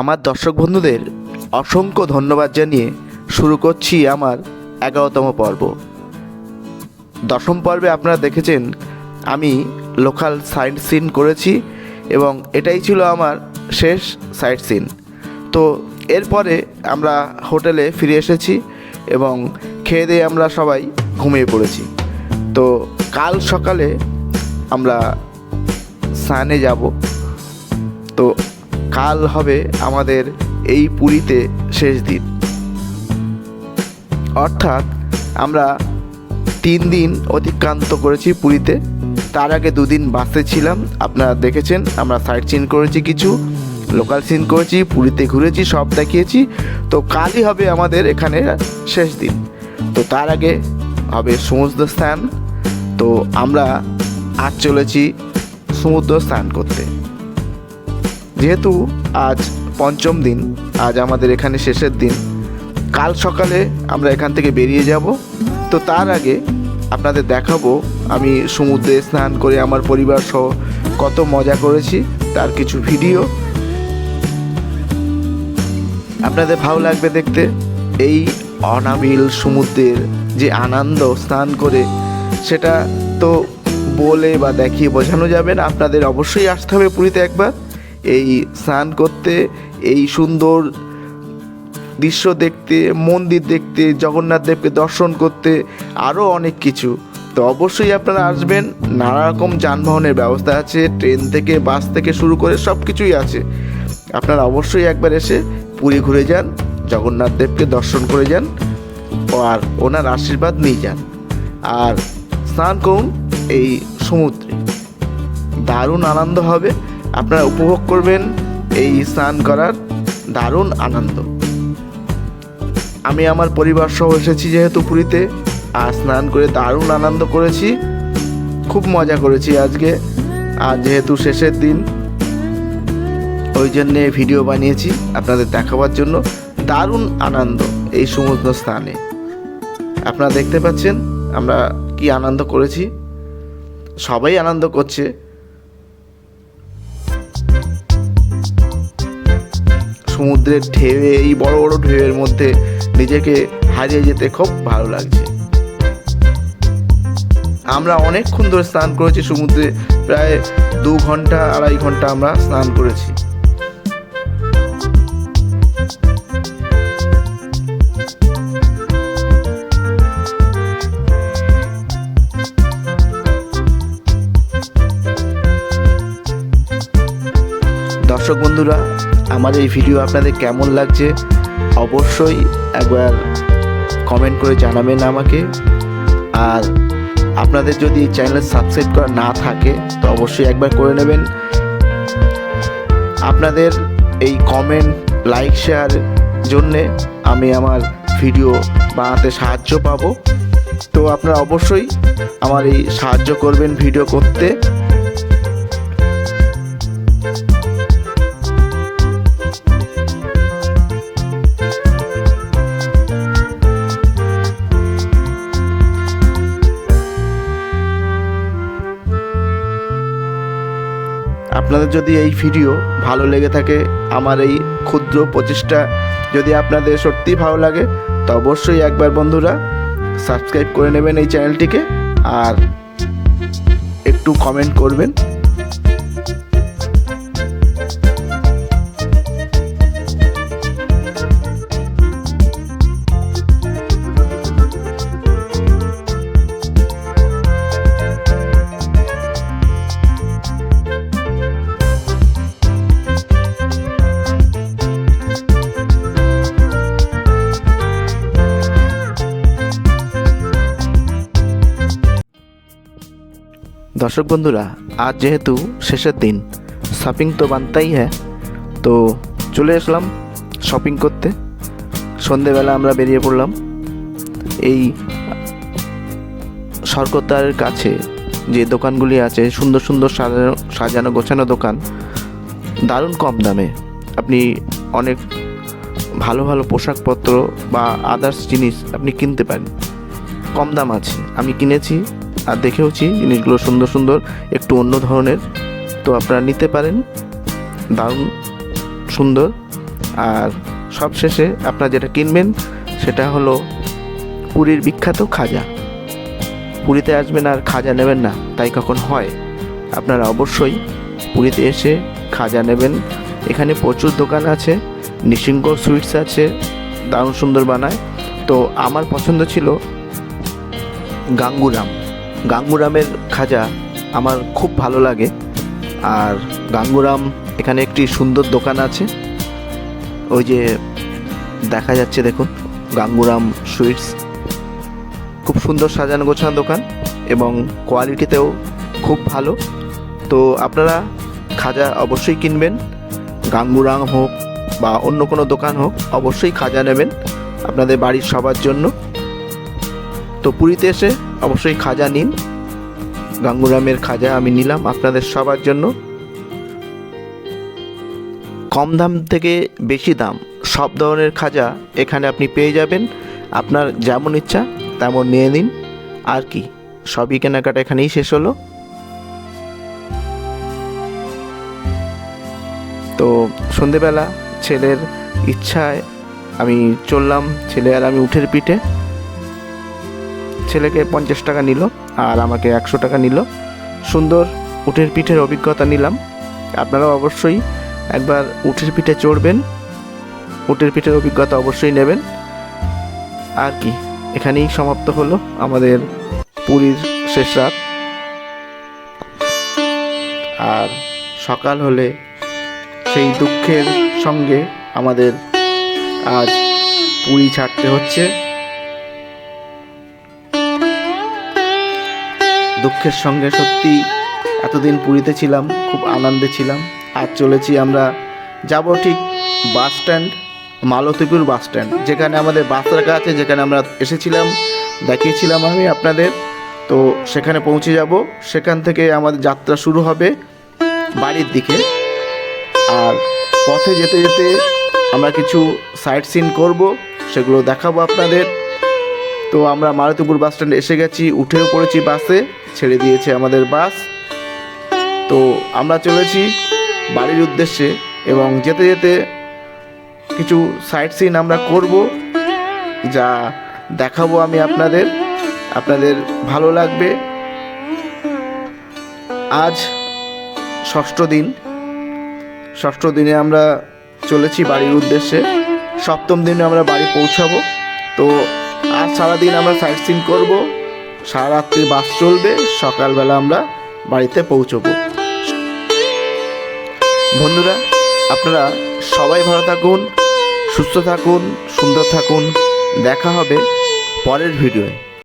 আমার দর্শক বন্ধুদের অসংখ্য ধন্যবাদ জানিয়ে শুরু করছি আমার এগারোতম পর্ব। দশম পর্বে আপনারা দেখেছেন, আমি লোকাল সাইট সিন করেছি এবং এটাই ছিল আমার শেষ সাইট সিন তো এরপরে আমরা হোটেলে ফিরে এসেছি এবং খেয়ে দিয়ে আমরা সবাই ঘুমিয়ে পড়েছি। তো কাল সকালে আমরা স্নানে যাব। তো কাল হবে আমাদের এই পুরীতে শেষ দিন। অর্থাৎ আমরা তিন দিন অতিক্রান্ত করেছি পুরীতে। তার আগে দুদিন বাসে ছিলাম। আপনারা দেখেছেন, আমরা সাইট সিন করেছি কিছু, লোকাল সিন করেছি, পুরীতে ঘুরেছি, সব দেখিয়েছি। তো কালই হবে আমাদের এখানে শেষ দিন। তো তার আগে হবে সমুদ্র স্থান তো আমরা আজ চলেছি সমুদ্র স্নান করতে। যেহেতু আজ পঞ্চম দিন, আজ আমাদের এখানে শেষের দিন, কাল সকালে আমরা এখান থেকে বেরিয়ে যাব। তো তার আগে আপনাদের দেখাবো, আমি সমুদ্রে স্নান করে আমার পরিবার সহ কত মজা করেছি, তার কিছু ভিডিও। আপনাদের ভালো লাগবে দেখতে, এই অনাবিল সমুদ্রের যে আনন্দ স্নান করে, সেটা তো বলে বা দেখিয়ে বোঝানো যাবে না। আপনাদের অবশ্যই আসতে হবে পুরীতে একবার। এই স্নান করতে, এই সুন্দর দৃশ্য দেখতে, মন্দির দেখতে, জগন্নাথ দেবকে দর্শন করতে আরও অনেক কিছু। তো অবশ্যই আপনারা আসবেন। নানা রকম যানবাহনের ব্যবস্থা আছে, ট্রেন থেকে, বাস থেকে শুরু করে সব কিছুই আছে। আপনারা অবশ্যই একবার এসে পুরী ঘুরে যান, জগন্নাথ দেবকে দর্শন করে যান, আর ওনার আশীর্বাদ নিয়ে যান। আর স্নান করুন এই সমুদ্রে। দারুণ আনন্দ হবে। আপনারা উপভোগ করবেন এই স্নান করার দারুণ আনন্দ। আমি আমার পরিবার সহ এসেছি যেহেতু পুরীতে, আর স্নান করে দারুণ আনন্দ করেছি, খুব মজা করেছি আজকে। আর যেহেতু শেষের দিন, ওই জন্যে ভিডিও বানিয়েছি আপনাদের দেখাবার জন্য দারুণ আনন্দ এই সমুদ্র স্থানে আপনারা দেখতে পাচ্ছেন আমরা কি আনন্দ করেছি। সবাই আনন্দ করছে। সমুদ্রের ঢেউয়ে এই বড় বড় ঢেউয়ের মধ্যে নিজেকে হারিয়ে যেতে খুব ভালো লাগছে। আমরা অনেকক্ষণ ধরে স্নান করেছি সমুদ্রে, প্রায় দু ঘণ্টা, আড়াই ঘণ্টা আমরা স্নান করেছি। দর্শক বন্ধুরা আমার এই ভিডিও আপনাদের কেমন লাগছে, অবশ্যই একবার কমেন্ট করে জানাবেন আমাকে। আর আপনাদের যদি চ্যানেল সাবস্ক্রাইব করা না থাকে, তো অবশ্যই একবার করে নেবেন। আপনাদের এই কমেন্ট লাইক শেয়ার জন্যে আমি আমার ভিডিও বানাতে সাহায্য পাবো। তো আপনারা অবশ্যই আমার এই সাহায্য করবেন ভিডিও করতে। আপনাদের যদি এই ভিডিও ভালো লেগে থাকে, আমার এই ক্ষুদ্র প্রচেষ্টা যদি আপনাদের সত্যি ভালো লাগে, তো অবশ্যই একবার বন্ধুরা সাবস্ক্রাইব করে নেবেন এই চ্যানেলটিকে আর একটু কমেন্ট করবেন। দর্শক বন্ধুরা, আজ যেহেতু শেষের দিন শপিং তো বানতাই হ্যাঁ তো চলে আসলাম শপিং করতে। সন্ধেবেলা আমরা বেরিয়ে পড়লাম, এই সরকতার কাছে যে দোকানগুলি আছে, সুন্দর সুন্দর সাজানো সাজানো গোছানো দোকান, দারুণ কম দামে। আপনি অনেক ভালো ভালো পোশাকপত্র বা আদার্স জিনিস আপনি কিনতে পারেন। কম দাম আছে, আমি কিনেছি আর দেখেওছি জিনিসগুলো সুন্দর সুন্দর, একটু অন্য ধরনের। তো আপনারা নিতে পারেন, দারুণ সুন্দর। আর সবশেষে আপনারা যেটা কিনবেন, সেটা হলো পুরীর বিখ্যাত খাজা। পুরীতে আসবেন আর খাজা নেবেন না, তাই কখন হয়? আপনারা অবশ্যই পুরীতে এসে খাজা নেবেন। এখানে প্রচুর দোকান আছে, নিসিংহ সুইটস আছে, দারুণ সুন্দর বানায়। তো আমার পছন্দ ছিল গাঙ্গুরাম। গাঙ্গুরামের খাজা আমার খুব ভালো লাগে। আর গাঙ্গুরাম এখানে একটি সুন্দর দোকান আছে। ওই যে দেখা যাচ্ছে দেখুন, গাঙ্গুরাম সুইটস। খুব সুন্দর সাজানো গোছানো দোকান এবং কোয়ালিটিতেও খুব ভালো। তো আপনারা খাজা অবশ্যই কিনবেন, গাঙ্গুরাম হোক বা অন্য কোনো দোকান হোক, অবশ্যই খাজা নেবেন আপনাদের বাড়ির সবার জন্য। তো পুরীতে এসে অবশ্যই খাজা নিন। গাঙ্গুরামের খাজা আমি নিলাম আপনাদের সবার জন্য। কম দাম থেকে বেশি দাম, সব ধরনের খাজা এখানে আপনি পেয়ে যাবেন। আপনার যেমন ইচ্ছা তেমন নিয়ে নিন। আর কি, সবই কেনাকাটা এখানেই শেষ হলো। তো সন্ধেবেলা ছেলের ইচ্ছায় আমি চললাম, ছেলে আর আমি উঠের পিঠে। ছেলেকে পঞ্চাশ টাকা নিল আর আমাকে একশো টাকা নিল। সুন্দর উঠের পিঠের অভিজ্ঞতা নিলাম। আপনারাও অবশ্যই একবার উঠের পিঠে চড়বেন। উটের পিঠের অভিজ্ঞতা অবশ্যই নেবেন। আর কি, এখানেই সমাপ্ত হলো আমাদের পুরীর শেষ রাত। আর সকাল হলে সেই দুঃখের সঙ্গে আমাদের আজ পুরী ছাড়তে হচ্ছে। দুঃখের সঙ্গে সত্যি এতদিন পুরীতে ছিলাম, খুব আনন্দে ছিলাম। আজ চলেছি আমরা, যাব ঠিক bus stand, Malatipur bus stand, যেখানে আমাদের বাস রাখা আছে, যেখানে আমরা এসেছিলাম, দেখিয়েছিলাম আমি আপনাদের। তো সেখানে পৌঁছে যাব, সেখান থেকে আমাদের যাত্রা শুরু হবে বাড়ির দিকে। আর পথে যেতে যেতে আমরা কিছু সাইট সিন করব, সেগুলো দেখাবো আপনাদের। তো আমরা মারুতিপুর বাস স্ট্যান্ডে এসে গেছি, উঠেও পড়েছি বাসে, ছেড়ে দিয়েছে আমাদের বাস। তো আমরা চলেছি বাড়ির উদ্দেশ্যে এবং যেতে যেতে কিছু সাইট সিন আমরা করব, যা দেখাবো আমি আপনাদের। আপনাদের ভালো লাগবে। আজ ষষ্ঠ দিন। ষষ্ঠ দিনে আমরা চলেছি বাড়ির উদ্দেশ্যে। সপ্তম দিনে আমরা বাড়ি পৌঁছাবো। তো আজ সারাদিন আমরা সাইট সিন করব। সারা রাত্রি বাস চলবে, সকালবেলা আমরা বাড়িতে পৌঁছবো। বন্ধুরা, আপনারা সবাই ভালো থাকুন, সুস্থ থাকুন, সুন্দর থাকুন। দেখা হবে পরের ভিডিওয়ে।